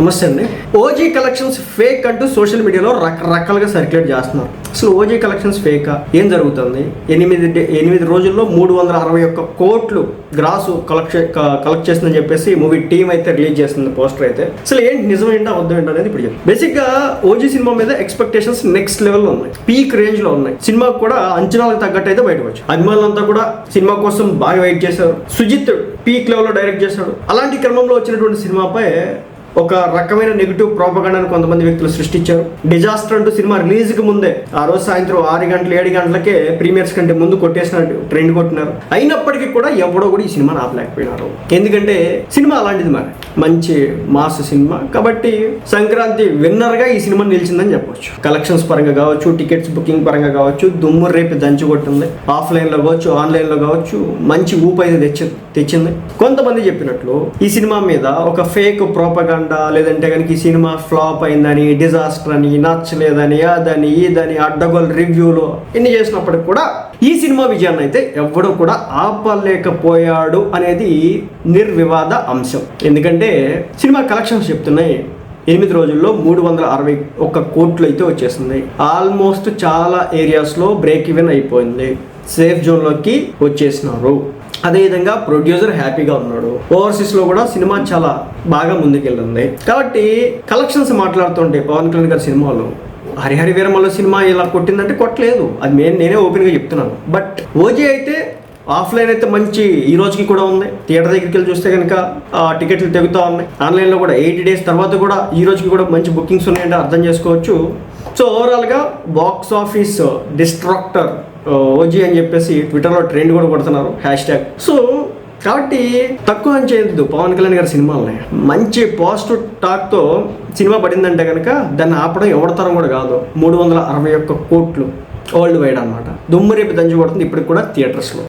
నమస్తే అండి. OG collections fake అంటూ సోషల్ మీడియాలో రకరకాలుగా సర్క్యులేట్ చేస్తున్నారు. అసలు ఓజీ కలెక్షన్స్ ఫేకా ఏం జరుగుతుంది? ఎనిమిది ఎనిమిది రోజుల్లో మూడు వందల అరవై ఒక్క కోట్లు గ్రాసు కలెక్ట్ కలెక్ట్ చేస్తుందని చెప్పేసి మూవీ టీం అయితే రిలీజ్ చేస్తుంది పోస్టర్ అయితే. అసలు ఏంటి నిజం ఏంటో అబద్ధం ఏంటో అనేది ఇప్పుడు చెప్పి. బేసిక్గా ఓజీ సినిమా మీద ఎక్స్పెక్టేషన్స్ నెక్స్ట్ లెవెల్లో ఉన్నాయి. పీక్ రేంజ్లో ఉన్నాయి. సినిమా కూడా అంచనాలకు తగ్గట్టు అయితే బయటకు వచ్చాయి అభిమానులంతా కూడా సినిమా కోసం బాగా వెయిట్ చేశారు. సుజిత్ పీక్ లెవెల్లో డైరెక్ట్ చేశాడు. అలాంటి క్రమంలో వచ్చినటువంటి సినిమాపై ఒక రకమైన నెగిటివ్ ప్రోపగండాను కొంతమంది వ్యక్తులు సృష్టించారు. డిజాస్టర్ అంటూ సినిమా రిలీజ్కి ముందే ఆ రోజు సాయంత్రం ఆరు గంటలు ఏడు గంటలకే ప్రీమియర్స్ కంటే ముందు కొట్టేసినట్టు ట్రెండ్ కొట్టినారు. అయినప్పటికీ కూడా ఎవడో కూడా ఈ సినిమాని ఆపలేకపోయినారు. ఎందుకంటే సినిమా అలాంటిది మరి. మంచి మాస్ సినిమా. కాబట్టి సంక్రాంతి విన్నర్గా ఈ సినిమా నిలిచిందని చెప్పొచ్చు. కలెక్షన్స్ పరంగా కావచ్చు టికెట్స్ బుకింగ్ పరంగా కావచ్చు దుమ్ము రేపు దంచి కొట్టింది. ఆఫ్లైన్లో కావచ్చు ఆన్లైన్లో కావచ్చు మంచి ఊపు అయితే తెచ్చి తెచ్చింది. కొంతమంది చెప్పినట్లు ఈ సినిమా మీద ఒక ఫేక్ ప్రోపగండా లేదంటే కనుక ఈ సినిమా ఫ్లాప్ అయిందని డిజాస్టర్ అని నచ్చలేదని అదని ఇదని అడ్డగోలు రివ్యూలు ఇన్ని చేసినప్పటికి కూడా ఈ సినిమా విజయాన్ని అయితే ఎవడు కూడా ఆపలేకపోయాడు అనేది నిర్వివాద అంశం. ఎందుకంటే సినిమా కలెక్షన్స్ చెప్తున్నాయి. ఎనిమిది రోజుల్లో మూడు వందల అరవై ఒక్క కోట్లు అయితే వచ్చేసింది. ఆల్మోస్ట్ చాలా ఏరియాస్లో బ్రేక్ ఈవెన్ అయిపోయింది. సేఫ్ జోన్లోకి వచ్చేసినారు. అదేవిధంగా ప్రొడ్యూసర్ హ్యాపీగా ఉన్నాడు. ఓవర్సీస్లో కూడా సినిమా చాలా బాగా ముందుకెళ్ళింది. కాబట్టి కలెక్షన్స్ మాట్లాడుతుంటే పవన్ కళ్యాణ్ గారి సినిమాలు హరిహరి వీరమల్ల సినిమా ఇలా కొట్టిందంటే కొట్టలేదు. అది నేను నేనే ఓపెన్గా చెప్తున్నాను. బట్ ఓజీ అయితే ఆఫ్లైన్ అయితే మంచి ఈ రోజుకి కూడా ఉంది. థియేటర్ దగ్గరికి వెళ్ళి చూస్తే కనుక టికెట్లు తెగుతూ ఉన్నాయి. ఆన్లైన్లో కూడా ఎయిటీ డేస్ తర్వాత కూడా ఈ రోజుకి కూడా మంచి బుకింగ్స్ ఉన్నాయంటే అర్థం చేసుకోవచ్చు. సో ఓవరాల్గా బాక్స్ ఆఫీస్ డిస్ట్రాక్టర్ ఓజీ అని చెప్పేసి ట్విట్టర్లో ట్రెండ్ కూడా కొడుతున్నారు హ్యాష్ ట్యాగ్ సో కాబట్టి తక్కువ అని చేయొద్దు పవన్ కళ్యాణ్ గారి సినిమాలని. మంచి పాజిటివ్ టాక్తో సినిమా పడిందంటే కనుక దాన్ని ఆపడం ఎవడతరం కూడా కాదు. మూడు వందల అరవై ఒక్క కోట్లు వరల్డ్ వైడ్ అనమాట దుమ్ము రేపు దంచి కొడుతుంది ఇప్పటికి కూడా థియేటర్స్లో.